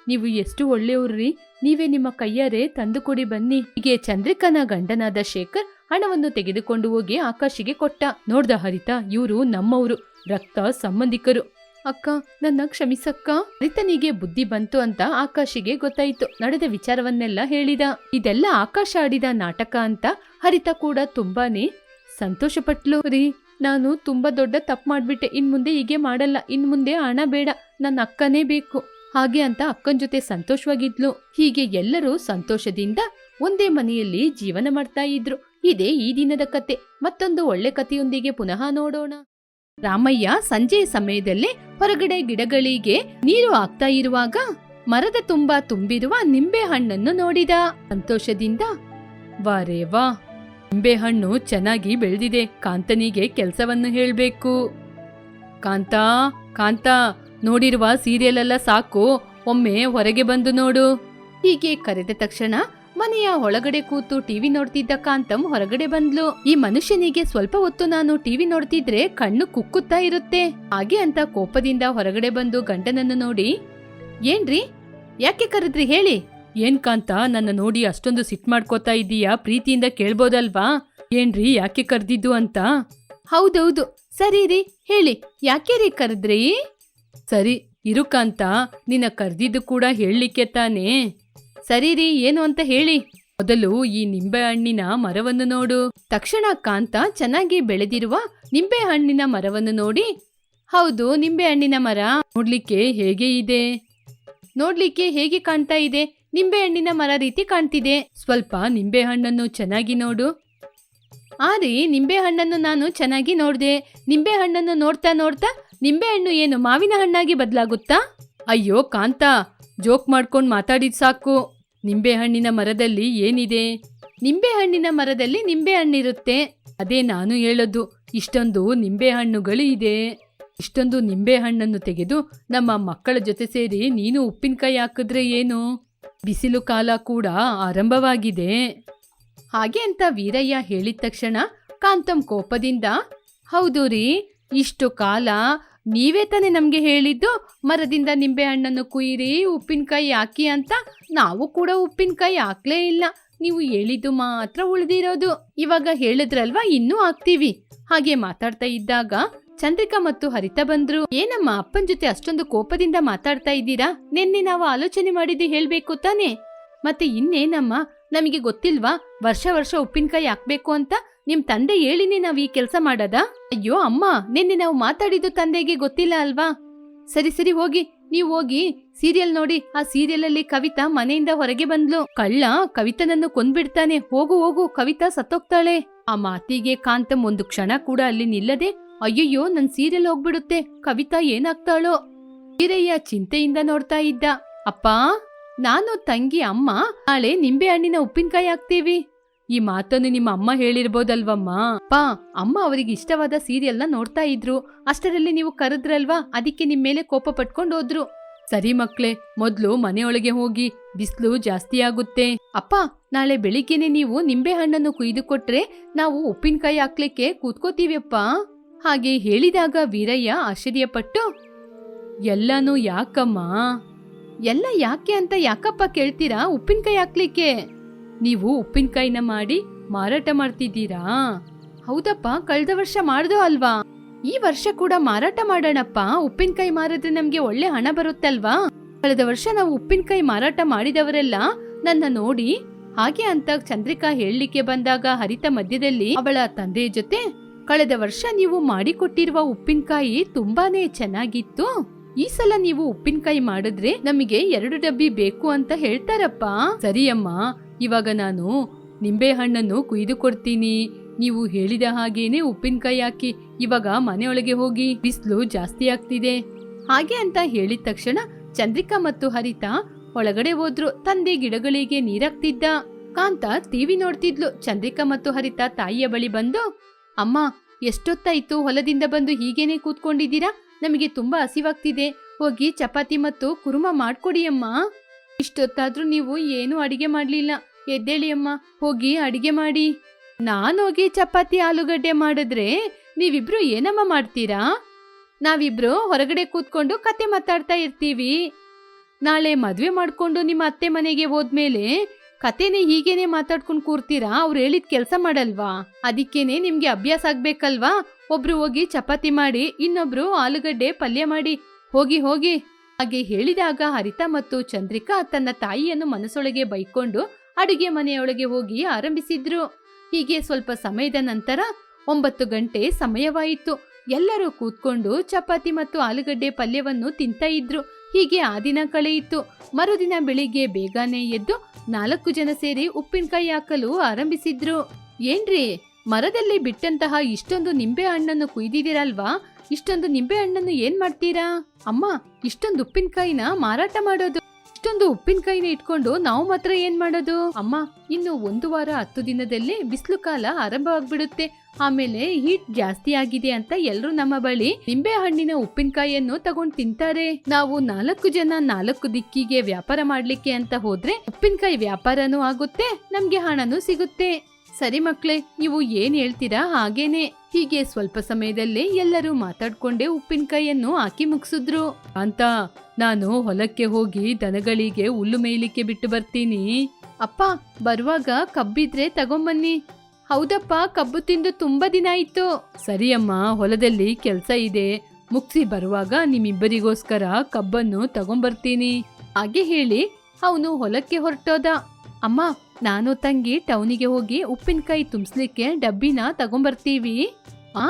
ನೀವು ಎಷ್ಟು ಒಳ್ಳೆಯವ್ರಿ ನೀವೇ ನಿಮ್ಮ ಕೈಯಾರೆ ತಂದುಕೊಡಿ ಬನ್ನಿ. ಹೀಗೆ ಚಂದ್ರಿಕನ ಗಂಡನಾದ ಶೇಖರ್ ಹಣವನ್ನು ತೆಗೆದುಕೊಂಡು ಹೋಗಿ ಆಕಾಶಿಗೆ ಕೊಟ್ಟ. ನೋಡ್ದ ಹರಿತ, ಇವರು ನಮ್ಮವರು, ರಕ್ತ ಸಂಬಂಧಿಕರು. ಅಕ್ಕ, ನನ್ನ ಕ್ಷಮಿಸಕ್ಕ? ಹರಿತನಿಗೆ ಬುದ್ಧಿ ಬಂತು ಅಂತ ಆಕಾಶಿಗೆ ಗೊತ್ತಾಯಿತು. ನಡೆದ ವಿಚಾರವನ್ನೆಲ್ಲ ಹೇಳಿದ. ಇದೆಲ್ಲ ಆಕಾಶ ಆಡಿದ ನಾಟಕ ಅಂತ ಹರಿತ ಕೂಡ ತುಂಬಾನೇ ಸಂತೋಷಪಟ್ಲು. ರೀ, ನಾನು ತುಂಬಾ ದೊಡ್ಡ ತಪ್ಪು ಮಾಡ್ಬಿಟ್ಟೆ. ಇನ್ ಮುಂದೆ ಹೀಗೆ ಮಾಡಲ್ಲ. ಇನ್ ಮುಂದೆ ಹಣ ಬೇಡ. ನನ್ನ ಅಕ್ಕನೇ ಬೇಕು. ಹಾಗೆ ಅಂತ ಅಕ್ಕನ ಜೊತೆ ಸಂತೋಷವಾಗಿದ್ಲು. ಹೀಗೆ ಎಲ್ಲರೂ ಸಂತೋಷದಿಂದ ಒಂದೇ ಮನೆಯಲ್ಲಿ ಜೀವನ ಮಾಡ್ತಾ ಇದ್ರು. ಇದೇ ಈ ದಿನದ ಕತೆ. ಮತ್ತೊಂದು ಒಳ್ಳೆ ಕಥೆಯೊಂದಿಗೆ ಪುನಃ ನೋಡೋಣ. ರಾಮಯ್ಯ ಸಂಜೆಯ ಸಮಯದಲ್ಲೇ ಹೊರಗಡೆ ಗಿಡಗಳಿಗೆ ನೀರು ಹಾಕ್ತಾ ಇರುವಾಗ ಮರದ ತುಂಬಾ ತುಂಬಿರುವ ನಿಂಬೆ ಹಣ್ಣನ್ನು ನೋಡಿದ. ಸಂತೋಷದಿಂದ, ವಾರೇ ವಾ ನಿಂಬೆ ಹಣ್ಣು ಚೆನ್ನಾಗಿ ಬೆಳೆದಿದೆ. ಕಾಂತನಿಗೆ ಕೆಲಸವನ್ನು ಹೇಳ್ಬೇಕು. ಕಾಂತ ಕಾಂತ, ನೋಡಿರುವ ಸೀರಿಯಲ್ ಎಲ್ಲ ಸಾಕು. ಒಮ್ಮೆ ಹೊರಗೆ ಬಂದು ನೋಡು. ಹೀಗೆ ಕರೆದ ತಕ್ಷಣ ಮನೆಯ ಒಳಗಡೆ ಕೂತು ಟಿವಿ ನೋಡ್ತಿದ್ದ ಕಾಂತಂ ಹೊರಗಡೆ ಬಂದ್ಲು. ಈ ಮನುಷ್ಯನಿಗೆ ಸ್ವಲ್ಪ ಹೊತ್ತು ನಾನು ಟಿವಿ ನೋಡ್ತಿದ್ರೆ ಕಣ್ಣು ಕುಕ್ಕುತ್ತಾ ಇರುತ್ತೆ. ಹಾಗೆ ಅಂತ ಕೋಪದಿಂದ ಹೊರಗಡೆ ಬಂದು ಗಂಡನನ್ನು ನೋಡಿ, ಏನ್ರಿ? ಯಾಕೆ ಕರೆದ್ರಿ ಹೇಳಿ? ಏನ್ ಕಾಂತ, ನನ್ನ ನೋಡಿ ಅಷ್ಟೊಂದು ಸಿಟ್ ಮಾಡ್ಕೋತಾ ಇದ್ದೀಯಾ? ಪ್ರೀತಿಯಿಂದ ಕೇಳ್ಬೋದಲ್ವಾ? ಏನ್ರಿ, ಯಾಕೆ ಕರೆದಿದ್ದು ಅಂತ? ಹೌದೌದು. ಸರಿ ರೀ, ಹೇಳಿ. ಯಾಕೆ ರೀ ಕರೆದ್ರಿ? ಸರಿ ಇರುಕಾಂತ ನಿನ್ನ ಕರೆದಿದ್ದು ಕೂಡ ಹೇಳಲಿಕ್ಕೆ ತಾನೇ. ಸರಿ ರೀ, ಏನು ಅಂತ ಹೇಳಿ. ಮೊದಲು ಈ ನಿಂಬೆ ಹಣ್ಣಿನ ಮರವನ್ನು ನೋಡು. ತಕ್ಷಣ ಕಾಂತ ಚೆನ್ನಾಗಿ ಬೆಳೆದಿರುವ ನಿಂಬೆ ಹಣ್ಣಿನ ಮರವನ್ನು ನೋಡಿ. ಹೌದು, ನಿಂಬೆ ಹಣ್ಣಿನ ಮರ ನೋಡ್ಲಿಕ್ಕೆ ಹೇಗೆ ಇದೆ? ನೋಡ್ಲಿಕ್ಕೆ ಹೇಗೆ ಕಾಣ್ತಾ ಇದೆ? ನಿಂಬೆ ಹಣ್ಣಿನ ಮರ ರೀತಿ ಕಾಣ್ತಿದೆ. ಸ್ವಲ್ಪ ನಿಂಬೆ ಹಣ್ಣನ್ನು ಚೆನ್ನಾಗಿ ನೋಡು. ಆ ರೀ, ನಿಂಬೆ ಹಣ್ಣನ್ನು ನಾನು ಚೆನ್ನಾಗಿ ನೋಡಿದೆ. ನಿಂಬೆ ಹಣ್ಣನ್ನು ನೋಡ್ತಾ ನೋಡ್ತಾ ನಿಂಬೆ ಹಣ್ಣು ಏನು ಮಾವಿನ ಹಣ್ಣಾಗಿ ಬದಲಾಗುತ್ತಾ? ಅಯ್ಯೋ, ಕಾಂತ ಜೋಕ್ ಮಾಡ್ಕೊಂಡು ಮಾತಾಡಿದ್ ಸಾಕು. ನಿಂಬೆ ಹಣ್ಣಿನ ಮರದಲ್ಲಿ ಏನಿದೆ? ನಿಂಬೆ ಹಣ್ಣಿನ ಮರದಲ್ಲಿ ನಿಂಬೆ ಹಣ್ಣಿರುತ್ತೆ ಅದೇ ನಾನು ಹೇಳೋದು. ಇಷ್ಟೊಂದು ನಿಂಬೆ ಹಣ್ಣುಗಳು ಇದೆ. ಇಷ್ಟೊಂದು ನಿಂಬೆ ಹಣ್ಣನ್ನು ತೆಗೆದು ನಮ್ಮ ಮಕ್ಕಳ ಜೊತೆ ಸೇರಿ ನೀನು ಉಪ್ಪಿನಕಾಯಿ ಹಾಕಿದ್ರೆ ಏನು? ಬಿಸಿಲು ಕಾಲ ಕೂಡ ಆರಂಭವಾಗಿದೆ. ಹಾಗೆ ಅಂತ ವೀರಯ್ಯ ಹೇಳಿದ ತಕ್ಷಣ ಕಾಂತಂ ಕೋಪದಿಂದ, ಹೌದು ರೀ, ಇಷ್ಟು ಕಾಲ ನೀವೇ ತಾನೇ ನಮ್ಗೆ ಹೇಳಿದ್ದು, ಮರದಿಂದ ನಿಂಬೆ ಹಣ್ಣನ್ನು ಕುಯ್ಯಿರಿ, ಉಪ್ಪಿನಕಾಯಿ ಹಾಕಿ ಅಂತ. ನಾವು ಕೂಡ ಉಪ್ಪಿನಕಾಯಿ ಹಾಕ್ಲೇ ಇಲ್ಲ. ನೀವು ಹೇಳಿದ್ದು ಮಾತ್ರ ಉಳಿದಿರೋದು. ಇವಾಗ ಹೇಳಿದ್ರಲ್ವಾ, ಇನ್ನೂ ಹಾಕ್ತೀವಿ. ಹಾಗೆ ಮಾತಾಡ್ತಾ ಇದ್ದಾಗ ಚಂದ್ರಿಕಾ ಮತ್ತು ಹರಿತ ಬಂದ್ರು. ಏನಮ್ಮ, ಅಪ್ಪನ ಜೊತೆ ಅಷ್ಟೊಂದು ಕೋಪದಿಂದ ಮಾತಾಡ್ತಾ ಇದ್ದೀರಾ? ನಿನ್ನೆ ನಾವು ಆಲೋಚನೆ ಮಾಡಿದ್ದು ಹೇಳ್ಬೇಕು ತಾನೇ? ಮತ್ತೆ ಇನ್ನೇನಮ್ಮ ನಮಗೆ ಗೊತ್ತಿಲ್ವಾ? ವರ್ಷ ವರ್ಷ ಉಪ್ಪಿನಕಾಯಿ ಹಾಕ್ಬೇಕು ಅಂತ ನಿಮ್ ತಂದೆ ಹೇಳಿನೇ ನಾವ್ ಈ ಕೆಲಸ ಮಾಡದ? ಅಯ್ಯೋ ಅಮ್ಮ, ನಿನ್ನೆ ನಾವು ಮಾತಾಡಿದ್ದು ತಂದೆಗೆ ಗೊತ್ತಿಲ್ಲ ಅಲ್ವಾ? ಸರಿ ಸರಿ ಹೋಗಿ. ನೀವು ಹೋಗಿ ಸೀರಿಯಲ್ ನೋಡಿ. ಆ ಸೀರಿಯಲ್ ಅಲ್ಲಿ ಕವಿತಾ ಮನೆಯಿಂದ ಹೊರಗೆ ಬಂದ್ಲು. ಕಳ್ಳ ಕವಿತನನ್ನು ಕೊಂದ್ಬಿಡ್ತಾನೆ. ಹೋಗು ಹೋಗು, ಕವಿತಾ ಸತ್ತೋಗ್ತಾಳೆ. ಆ ಮಾತಿಗೆ ಕಾಂತಮ್ ಒಂದು ಕ್ಷಣ ಕೂಡ ಅಲ್ಲಿ ನಿಲ್ಲದೆ, ಅಯ್ಯಯ್ಯೋ, ನನ್ ಸೀರಿಯಲ್ ಹೋಗ್ಬಿಡುತ್ತೆ. ಕವಿತಾ ಏನಾಗ್ತಾಳೋ? ವೀರಯ್ಯ ಚಿಂತೆಯಿಂದ ನೋಡ್ತಾ ಇದ್ದ. ಅಪ್ಪ ನಾನು ತಂಗಿ ಅಮ್ಮ ನಾಳೆ ನಿಂಬೆ ಹಣ್ಣಿನ ಉಪ್ಪಿನಕಾಯಿ ಹಾಕ್ತೀವಿ. ಈ ಮಾತನ್ನು ನಿಮ್ಮ ಅಮ್ಮ ಹೇಳಿರ್ಬೋದಲ್ವಮ್ಮ? ಪಾ, ಅಮ್ಮ ಅವರಿಗೆ ಇಷ್ಟವಾದ ಸೀರಿಯಲ್ನ ನೋಡ್ತಾ ಇದ್ರು. ಅಷ್ಟರಲ್ಲಿ ನೀವು ಕರೆದ್ರಲ್ವಾ? ಅದಕ್ಕೆ ನಿಮ್ಮ ಮೇಲೆ ಕೋಪ ಪಟ್ಕೊಂಡು ಹೋದ್ರು. ಸರಿ ಮಕ್ಳೇ, ಮೊದ್ಲು ಮನೆಯೊಳಗೆ ಹೋಗಿ ಬಿಸಿಲು ಜಾಸ್ತಿ ಆಗುತ್ತೆ. ಅಪ್ಪ, ನಾಳೆ ಬೆಳಿಗ್ಗೆನೆ ನೀವು ನಿಂಬೆ ಹಣ್ಣನ್ನು ಕೊಟ್ರೆ ನಾವು ಉಪ್ಪಿನಕಾಯಿ ಹಾಕ್ಲಿಕ್ಕೆ ಕೂತ್ಕೋತೀವಿಯಪ್ಪ ಹಾಗೆ ಹೇಳಿದಾಗ ವೀರಯ್ಯ ಆಶ್ಚರ್ಯಪಟ್ಟು, ಎಲ್ಲಾನು ಯಾಕಮ್ಮ? ಎಲ್ಲ ಯಾಕೆ ಅಂತ ಯಾಕಪ್ಪ ಕೇಳ್ತೀರಾ? ಉಪ್ಪಿನಕಾಯಿ ಹಾಕ್ಲಿಕ್ಕೆ. ನೀವು ಉಪ್ಪಿನಕಾಯಿನ ಮಾಡಿ ಮಾರಾಟ ಮಾಡ್ತಿದ್ದೀರಾ? ಹೌದಪ್ಪ, ಕಳೆದ ವರ್ಷ ಮಾಡ್ದೋ ಅಲ್ವಾ? ಈ ವರ್ಷ ಕೂಡ ಮಾರಾಟ ಮಾಡೋಣಪ್ಪ. ಉಪ್ಪಿನಕಾಯಿ ಮಾರಿದ್ರೆ ನಮ್ಗೆ ಒಳ್ಳೆ ಹಣ ಬರುತ್ತಲ್ವಾ? ಕಳೆದ ವರ್ಷ ನಾವು ಉಪ್ಪಿನಕಾಯಿ ಮಾರಾಟ ಮಾಡಿದವರೆಲ್ಲ ನನ್ನ ನೋಡಿ ಹಾಗೆ ಅಂತ ಚಂದ್ರಿಕಾ ಹೇಳಲಿಕ್ಕೆ ಬಂದಾಗ ಹರಿತ ಮಧ್ಯದಲ್ಲಿ ಅವಳ ತಂದೆಯ ಜೊತೆ ಕಳೆದ ವರ್ಷ ನೀವು ಮಾಡಿಕೊಟ್ಟಿರುವ ಉಪ್ಪಿನಕಾಯಿ ತುಂಬಾನೇ ಚೆನ್ನಾಗಿತ್ತು. ಈ ಸಲ ನೀವು ಉಪ್ಪಿನಕಾಯಿ ಮಾಡಿದ್ರೆ ನಮಗೆ ಎರಡು ಡಬ್ಬಿ ಬೇಕು ಅಂತ ಹೇಳ್ತಾರಪ್ಪ. ಸರಿಯಮ್ಮ, ಇವಾಗ ನಾನು ನಿಂಬೆ ಹಣ್ಣನ್ನು ಕುಯ್ದು ಕೊಡ್ತೀನಿ. ನೀವು ಹೇಳಿದ ಹಾಗೇನೆ ಉಪ್ಪಿನಕಾಯಿ ಹಾಕಿ ಇವಾಗ ಮನೆಯೊಳಗೆ ಹೋಗಿ ಬಿಸಿಲು ಜಾಸ್ತಿ ಆಗ್ತಿದೆ. ಹಾಗೆ ಅಂತ ಹೇಳಿದ ತಕ್ಷಣ ಚಂದ್ರಿಕಾ ಮತ್ತು ಹರಿತ ಒಳಗಡೆ ಹೋದ್ರು. ತಂದೆ ಗಿಡಗಳಿಗೆ ನೀರಾಗ್ತಿದ್ದ ಕಾಂತ ಟಿವಿ ನೋಡ್ತಿದ್ಲು. ಚಂದ್ರಿಕಾ ಮತ್ತು ಹರಿತ ತಾಯಿಯ ಬಳಿ ಬಂದು, ಅಮ್ಮ, ಎಷ್ಟೊತ್ತಾಯ್ತು? ಹೊಲದಿಂದ ಬಂದು ಹೀಗೇನೆ ಕೂತ್ಕೊಂಡಿದ್ದೀರಾ? ನಮಗೆ ತುಂಬಾ ಹಸಿವಾಗ್ತಿದೆ. ಹೋಗಿ ಚಪಾತಿ ಮತ್ತು ಕುರುಮ ಮಾಡ್ಕೊಡಿ ಅಮ್ಮ. ಇಷ್ಟೊತ್ತಾದ್ರೂ ನೀವು ಏನು ಅಡಿಗೆ ಮಾಡ್ಲಿಲ್ಲ. ಎದ್ದೇಳಿ ಅಮ್ಮ. ಹೋಗಿ ಅಡಿಗೆ ಮಾಡಿ. ನಾನೋಗಿ ಚಪಾತಿ ಆಲೂಗಡ್ಡೆ ಮಾಡಿದ್ರೆ ನೀವಿಬ್ರು ಏನಮ್ಮ ಮಾಡ್ತೀರಾ? ನಾವಿಬ್ರು ಹೊರಗಡೆ ಕೂತ್ಕೊಂಡು ಕತೆ ಮಾತಾಡ್ತಾ ಇರ್ತೀವಿ. ನಾಳೆ ಮದ್ವೆ ಮಾಡ್ಕೊಂಡು ನಿಮ್ಮ ಅತ್ತೆ ಮನೆಗೆ ಹೋದ್ಮೇಲೆ ಕತೆನೆ ಹೀಗೇನೆ ಮಾತಾಡ್ಕೊಂಡು ಕೂರ್ತೀರಾ? ಅವ್ರು ಹೇಳಿದ ಕೆಲಸ ಮಾಡಲ್ವಾ? ಅದಕ್ಕೇನೆ ನಿಮ್ಗೆ ಅಭ್ಯಾಸ ಆಗ್ಬೇಕಲ್ವಾ? ಒಬ್ರು ಹೋಗಿ ಚಪಾತಿ ಮಾಡಿ, ಇನ್ನೊಬ್ರು ಆಲೂಗಡ್ಡೆ ಪಲ್ಯ ಮಾಡಿ, ಹೋಗಿ ಹೋಗಿ ಹಾಗೆ ಹೇಳಿದಾಗ ಹರಿತ ಮತ್ತು ಚಂದ್ರಿಕಾ ತನ್ನ ತಾಯಿಯನ್ನು ಮನಸ್ಸೊಳಗೆ ಬೈಕೊಂಡು ಅಡುಗೆ ಮನೆಯೊಳಗೆ ಹೋಗಿ ಆರಂಭಿಸಿದ್ರು. ಹೀಗೆ ಸ್ವಲ್ಪ ಸಮಯದ ನಂತರ ಒಂಬತ್ತು ಗಂಟೆ ಸಮಯವಾಯಿತು. ಎಲ್ಲರೂ ಕೂತ್ಕೊಂಡು ಚಪಾತಿ ಮತ್ತು ಆಲೂಗಡ್ಡೆ ಪಲ್ಯವನ್ನು ತಿಂತಾ ಇದ್ರು. ಹೀಗೆ ಆ ದಿನ ಕಳೆಯಿತು. ಮರುದಿನ ಬೆಳಿಗ್ಗೆ ಬೇಗನೆ ಎದ್ದು ನಾಲ್ಕು ಜನ ಸೇರಿ ಉಪ್ಪಿನಕಾಯಿ ಹಾಕಲು ಆರಂಭಿಸಿದ್ರು. ಏನ್ರಿ? ಮರದಲ್ಲಿ ಬಿಟ್ಟಂತಹ ಇಷ್ಟೊಂದು ನಿಂಬೆ ಹಣ್ಣನ್ನು ಕುಯ್ದಿದ್ದೀರಲ್ವಾ? ಇಷ್ಟೊಂದು ನಿಂಬೆ ಹಣ್ಣನ್ನು ಏನ್ ಮಾಡ್ತೀರಾ? ಅಮ್ಮ, ಇಷ್ಟೊಂದು ಉಪ್ಪಿನಕಾಯಿನ ಮಾರಾಟ ಮಾಡೋದು. ಇಷ್ಟೊಂದು ಉಪ್ಪಿನಕಾಯಿನ ಇಟ್ಕೊಂಡು ನಾವು ಮಾತ್ರ ಏನ್ ಮಾಡೋದು? ಅಮ್ಮ, ಇನ್ನು ಒಂದು ವಾರ ಹತ್ತು ದಿನದಲ್ಲಿ ಬಿಸಿಲು ಕಾಲ ಆರಂಭ ಆಗ್ಬಿಡುತ್ತೆ. ಆಮೇಲೆ ಹೀಟ್ ಜಾಸ್ತಿ ಆಗಿದೆ ಅಂತ ಎಲ್ಲರೂ ನಮ್ಮ ಬಳಿ ನಿಂಬೆ ಹಣ್ಣಿನ ಉಪ್ಪಿನಕಾಯಿಯನ್ನು ತಗೊಂಡ್ ತಿಂತಾರೆ. ನಾವು ನಾಲ್ಕು ಜನ ನಾಲ್ಕು ದಿಕ್ಕಿಗೆ ವ್ಯಾಪಾರ ಮಾಡ್ಲಿಕ್ಕೆ ಅಂತ ಹೋದ್ರೆ ಉಪ್ಪಿನಕಾಯಿ ವ್ಯಾಪಾರನೂ ಆಗುತ್ತೆ, ನಮ್ಗೆ ಹಣನೂ ಸಿಗುತ್ತೆ. ಸರಿ ಮಕ್ಳೇ, ನೀವು ಏನ್ ಹೇಳ್ತೀರಾ ಹಾಗೇನೆ. ಹೀಗೆ ಸ್ವಲ್ಪ ಸಮಯದಲ್ಲೇ ಎಲ್ಲರೂ ಮಾತಾಡ್ಕೊಂಡೇ ಉಪ್ಪಿನಕಾಯಿಯನ್ನು ಹಾಕಿ ಮುಗಿಸಿದ್ರು. ಅಂತ ನಾನು ಹೊಲಕ್ಕೆ ಹೋಗಿ ದನಗಳಿಗೆ ಹುಲ್ಲು ಮೇಯ್ಲಿಕ್ಕೆ ಬಿಟ್ಟು ಬರ್ತೀನಿ. ಅಪ್ಪ, ಬರುವಾಗ ಕಬ್ಬಿದ್ರೆ ತಗೊಂಬನ್ನಿ. ಹೌದಪ್ಪ, ಕಬ್ಬು ತಿಂದು ತುಂಬಾ ದಿನ ಆಯ್ತು. ಸರಿಯಮ್ಮ ಹೊಲದಲ್ಲಿ ಕೆಲ್ಸ ಇದೆ. ಮುಗ್ಸಿ ಬರುವಾಗ ನಿಮ್ಮಿಬ್ಬರಿಗೋಸ್ಕರ ಕಬ್ಬನ್ನು ತಗೊಂಬರ್ತೀನಿ. ಹಾಗೆ ಹೇಳಿ, ಅವನು ಹೊಲಕ್ಕೆ ಹೊರಟೋದ. ಅಮ್ಮ ನಾನು ತಂಗಿ ಟೌನಿಗೆ ಹೋಗಿ ಉಪ್ಪಿನಕಾಯಿ ತುಂಬಿಸ್ಲಿಕ್ಕೆ ಡಬ್ಬಿನ ತಗೊಂಬರ್ತೀವಿ. ಆ,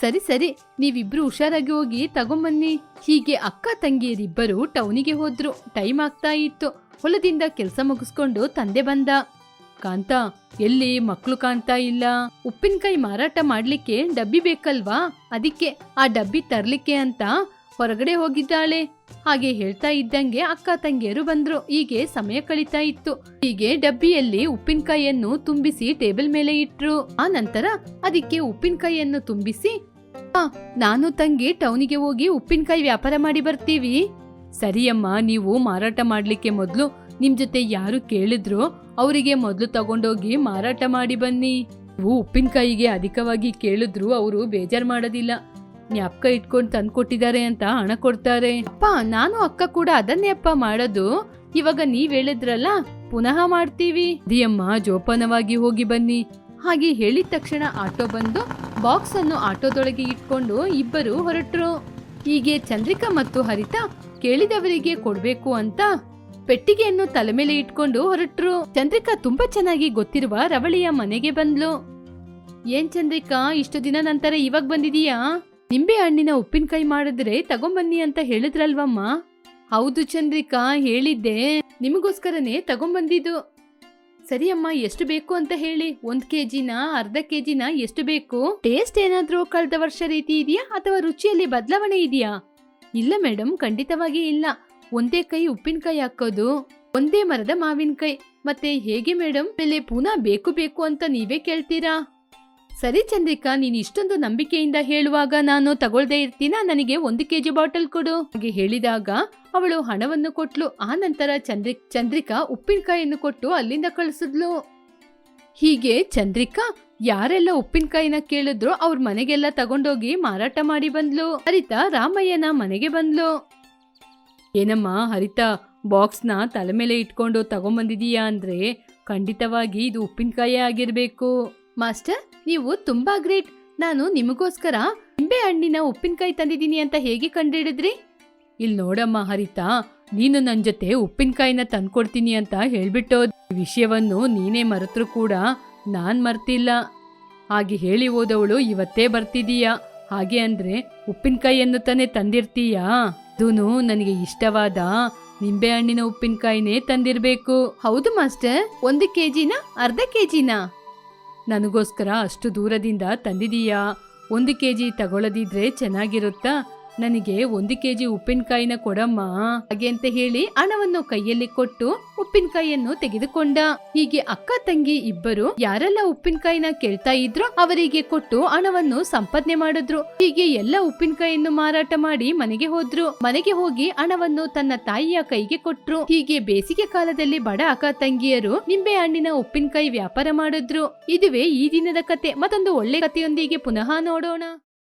ಸರಿ ಸರಿ. ನೀವಿಬ್ರು ಹುಷಾರಾಗಿ ಹೋಗಿ ತಗೊಂಬನ್ನಿ. ಹೀಗೆ ಅಕ್ಕ ತಂಗಿಯರಿಬ್ಬರು ಟೌನಿಗೆ ಹೋದ್ರು. ಟೈಮ್ ಆಗ್ತಾ ಇತ್ತು. ಹೊಲದಿಂದ ಕೆಲಸ ಮುಗಿಸ್ಕೊಂಡು ತಂದೆ ಬಂದ. ಕಾಂತ, ಎಲ್ಲಿ ಮಕ್ಕಳು ಕಾಣ್ತಾ ಇಲ್ಲ? ಉಪ್ಪಿನಕಾಯಿ ಮಾರಾಟ ಮಾಡ್ಲಿಕ್ಕೆ ಡಬ್ಬಿ ಬೇಕಲ್ವಾ? ಅದಕ್ಕೆ ಆ ಡಬ್ಬಿ ತರ್ಲಿಕ್ಕೆ ಅಂತ ಹೊರಗಡೆ ಹೋಗಿದ್ದಾಳೆ. ಹಾಗೆ ಹೇಳ್ತಾ ಇದ್ದಂಗೆ ಅಕ್ಕ ತಂಗಿಯರು ಬಂದ್ರು. ಹೀಗೆ ಸಮಯ ಕಳೀತಾ ಇತ್ತು. ಹೀಗೆ ಡಬ್ಬಿಯಲ್ಲಿ ಉಪ್ಪಿನಕಾಯಿಯನ್ನು ತುಂಬಿಸಿ ಟೇಬಲ್ ಮೇಲೆ ಇಟ್ರು. ಆ ನಂತರ ಅದಕ್ಕೆ ಉಪ್ಪಿನಕಾಯಿಯನ್ನು ತುಂಬಿಸಿ "ಆ, ನಾನು ತಂಗಿ ಟೌನಿಗೆ ಹೋಗಿ ಉಪ್ಪಿನಕಾಯಿ ವ್ಯಾಪಾರ ಮಾಡಿ ಬರ್ತೀವಿ. ಸರಿಯಮ್ಮ ನೀವು ಮಾರಾಟ ಮಾಡ್ಲಿಕ್ಕೆ ಮೊದಲು ನಿಮ್ ಜೊತೆ ಯಾರು ಕೇಳಿದ್ರು ಅವರಿಗೆ ಮೊದಲು ತಗೊಂಡೋಗಿ ಮಾರಾಟ ಮಾಡಿ ಬನ್ನಿ. ನೀವು ಉಪ್ಪಿನಕಾಯಿಗೆ ಅಧಿಕವಾಗಿ ಕೇಳಿದ್ರು ಅವರು ಬೇಜಾರ್ ಮಾಡೋದಿಲ್ಲ. ಜ್ಞಾಪಕ ಇಟ್ಕೊಂಡು ತಂದ್ಕೊಟ್ಟಿದ್ದಾರೆ ಅಂತ ಹಣ ಕೊಡ್ತಾರೆ. ಅಪ್ಪ, ನಾನು ಅಕ್ಕ ಕೂಡ ಅದನ್ನೇ ಅಪ್ಪ ಮಾಡೋದು. ಇವಾಗ ನೀವ್ ಹೇಳಿದ್ರಲ್ಲ, ಪುನಃ ಮಾಡ್ತೀವಿ. ದಿಯಮ್ಮ ಜೋಪಾನವಾಗಿ ಹೋಗಿ ಬನ್ನಿ. ಹಾಗೆ ಹೇಳಿದ ತಕ್ಷಣ ಆಟೋ ಬಂದು ಬಾಕ್ಸ್ ಅನ್ನು ಆಟೋದೊಳಗೆ ಇಟ್ಕೊಂಡು ಇಬ್ಬರು ಹೊರಟ್ರು. ಹೀಗೆ ಚಂದ್ರಿಕಾ ಮತ್ತು ಹರಿತಾ ಕೇಳಿದವರಿಗೆ ಕೊಡ್ಬೇಕು ಅಂತ ಪೆಟ್ಟಿಗೆಯನ್ನು ತಲೆ ಮೇಲೆ ಇಟ್ಕೊಂಡು ಹೊರಟ್ರು. ಚಂದ್ರಿಕಾ ತುಂಬಾ ಚೆನ್ನಾಗಿ ಗೊತ್ತಿರುವ ರವಳಿಯ ಮನೆಗೆ ಬಂದ್ಲು. ಏನ್ ಚಂದ್ರಿಕಾ, ಇಷ್ಟು ದಿನ ನಂತರ ಇವಾಗ ಬಂದಿದೀಯಾ? ನಿಂಬೆ ಹಣ್ಣಿನ ಉಪ್ಪಿನಕಾಯಿ ಮಾಡಿದ್ರೆ ತಗೊಂಬನ್ನಿ ಅಂತ ಹೇಳಿದ್ರಲ್ವಮ್ಮ? ಹೌದು ಚಂದ್ರಿಕಾ, ಹೇಳಿದ್ದೆ. ನಿಮಗೋಸ್ಕರನೇ ತಗೊಂಬಂದಿದ್ದು. ಸರಿ ಅಮ್ಮ ಎಷ್ಟು ಬೇಕು ಅಂತ ಹೇಳಿ. ಒಂದ್ ಕೆಜಿನ, ಅರ್ಧ ಕೆಜಿನ ಎಷ್ಟು ಬೇಕು? ಟೇಸ್ಟ್ ಏನಾದ್ರೂ ಕಳೆದ ವರ್ಷ ರೀತಿ ಇದೆಯಾ ಅಥವಾ ರುಚಿಯಲ್ಲಿ ಬದಲಾವಣೆ ಇದೆಯಾ? ಇಲ್ಲ ಮೇಡಮ್ ಖಂಡಿತವಾಗಿ ಇಲ್ಲ. ಒಂದೇ ಕೈ ಉಪ್ಪಿನಕಾಯಿ ಹಾಕೋದು, ಒಂದೇ ಮರದ ಮಾವಿನಕಾಯಿ. ಮತ್ತೆ ಹೇಗೆ ಮೇಡಮ್ ಬೆಲೆ ಪುನಃ ಬೇಕು ಬೇಕು ಅಂತ ನೀವೇ ಕೇಳ್ತೀರಾ? ಸರಿ ಚಂದ್ರಿಕಾ, ನೀನ್ ಇಷ್ಟೊಂದು ನಂಬಿಕೆಯಿಂದ ಹೇಳುವಾಗ ನಾನು ತಗೊಳ್ದೇ ಇರ್ತೀನ? ನನಗೆ ಒಂದು ಕೆಜಿ ಬಾಟಲ್ ಕೊಡು. ಹಾಗೆ ಹೇಳಿದಾಗ ಅವಳು ಹಣವನ್ನು ಕೊಟ್ಲು. ಆ ನಂತರ ಚಂದ್ರಿ, ಚಂದ್ರಿಕಾ ಉಪ್ಪಿನಕಾಯಿಯನ್ನು ಕೊಟ್ಟು ಅಲ್ಲಿಂದ ಕಳಿಸಿದ್ಲು. ಹೀಗೆ ಚಂದ್ರಿಕಾ ಯಾರೆಲ್ಲ ಉಪ್ಪಿನಕಾಯಿನ ಕೇಳಿದ್ರು ಅವ್ರ ಮನೆಗೆಲ್ಲ ತಗೊಂಡೋಗಿ ಮಾರಾಟ ಮಾಡಿ ಬಂದ್ಲು. ಹರಿತಾ ರಾಮಯ್ಯನ ಮನೆಗೆ ಬಂದ್ಲು. ಏನಮ್ಮ ಹರಿತಾ, ಬಾಕ್ಸ್ನ ತಲೆ ಮೇಲೆ ಇಟ್ಕೊಂಡು ತಗೊಂಬಂದಿದೀಯಾ ಅಂದ್ರೆ ಖಂಡಿತವಾಗಿ ಇದು ಉಪ್ಪಿನಕಾಯಿ ಆಗಿರ್ಬೇಕು. ಮಾಸ್ಟರ್, ನೀವು ತುಂಬಾ ಗ್ರೇಟ್. ನಾನು ನಿಮಗೋಸ್ಕರ ನಿಂಬೆ ಹಣ್ಣಿನ ಉಪ್ಪಿನಕಾಯಿ ತಂದಿದ್ದೀನಿ ಅಂತ ಹೇಗೆ ಕಂಡುಹಿಡಿದ್ರಿ? ಇಲ್ ನೋಡಮ್ಮ ಹರಿತಾ, ನೀನು ನನ್ ಜೊತೆ ಉಪ್ಪಿನಕಾಯಿನ ತಂದ್ಕೊಡ್ತೀನಿ ಅಂತ ಹೇಳ್ಬಿಟ್ಟು ವಿಷಯವನ್ನು ನೀನೇ ಮರೆತ್ರೂ ಕೂಡ ನಾನ್ ಮರ್ತಿಲ್ಲ. ಹಾಗೆ ಹೇಳಿ ಹೋದವಳು ಇವತ್ತೇ ಬರ್ತಿದೀಯಾ? ಹಾಗೆ ಅಂದ್ರೆ ಉಪ್ಪಿನಕಾಯಿಯನ್ನು ತಾನೇ ತಂದಿರ್ತೀಯಾ? ಅದೂನು ನನಗೆ ಇಷ್ಟವಾದ ನಿಂಬೆ ಹಣ್ಣಿನ ಉಪ್ಪಿನಕಾಯಿನೇ ತಂದಿರ್ಬೇಕು. ಹೌದು ಮಾಸ್ಟರ್, ಒಂದು ಕೆಜಿನ, ಅರ್ಧ ಕೆಜಿನ. ನನಗೋಸ್ಕರ ಅಷ್ಟು ದೂರದಿಂದ ತಂದಿದೀಯಾ? ಒಂದು ಕೆಜಿ ತಗೊಳ್ಳದಿದ್ರೆ ಚೆನ್ನಾಗಿರುತ್ತಾ? ನನಗೆ ಒಂದು ಕೆಜಿ ಉಪ್ಪಿನಕಾಯಿನ ಕೊಡಮ್ಮ. ಹಾಗೆ ಅಂತ ಹೇಳಿ ಹಣವನ್ನು ಕೈಯಲ್ಲಿ ಕೊಟ್ಟು ಉಪ್ಪಿನಕಾಯಿಯನ್ನು ತೆಗೆದುಕೊಂಡ. ಹೀಗೆ ಅಕ್ಕ ತಂಗಿ ಇಬ್ಬರು ಯಾರೆಲ್ಲ ಉಪ್ಪಿನಕಾಯಿನ ಕೇಳ್ತಾ ಇದ್ರು ಅವರಿಗೆ ಕೊಟ್ಟು ಹಣವನ್ನು ಸಂಪಾದನೆ ಮಾಡಿದ್ರು. ಹೀಗೆ ಎಲ್ಲ ಉಪ್ಪಿನಕಾಯಿಯನ್ನು ಮಾರಾಟ ಮಾಡಿ ಮನೆಗೆ ಹೋದ್ರು. ಮನೆಗೆ ಹೋಗಿ ಹಣವನ್ನು ತನ್ನ ತಾಯಿಯ ಕೈಗೆ ಕೊಟ್ರು. ಹೀಗೆ ಬೇಸಿಗೆ ಕಾಲದಲ್ಲಿ ಬಡ ಅಕ್ಕ ತಂಗಿಯರು ನಿಂಬೆ ಹಣ್ಣಿನ ಉಪ್ಪಿನಕಾಯಿ ವ್ಯಾಪಾರ ಮಾಡಿದ್ರು. ಇದುವೇ ಈ ದಿನದ ಕತೆ. ಮತ್ತೊಂದು ಒಳ್ಳೆ ಕಥೆಯೊಂದಿಗೆ ಪುನಃ ನೋಡೋಣ.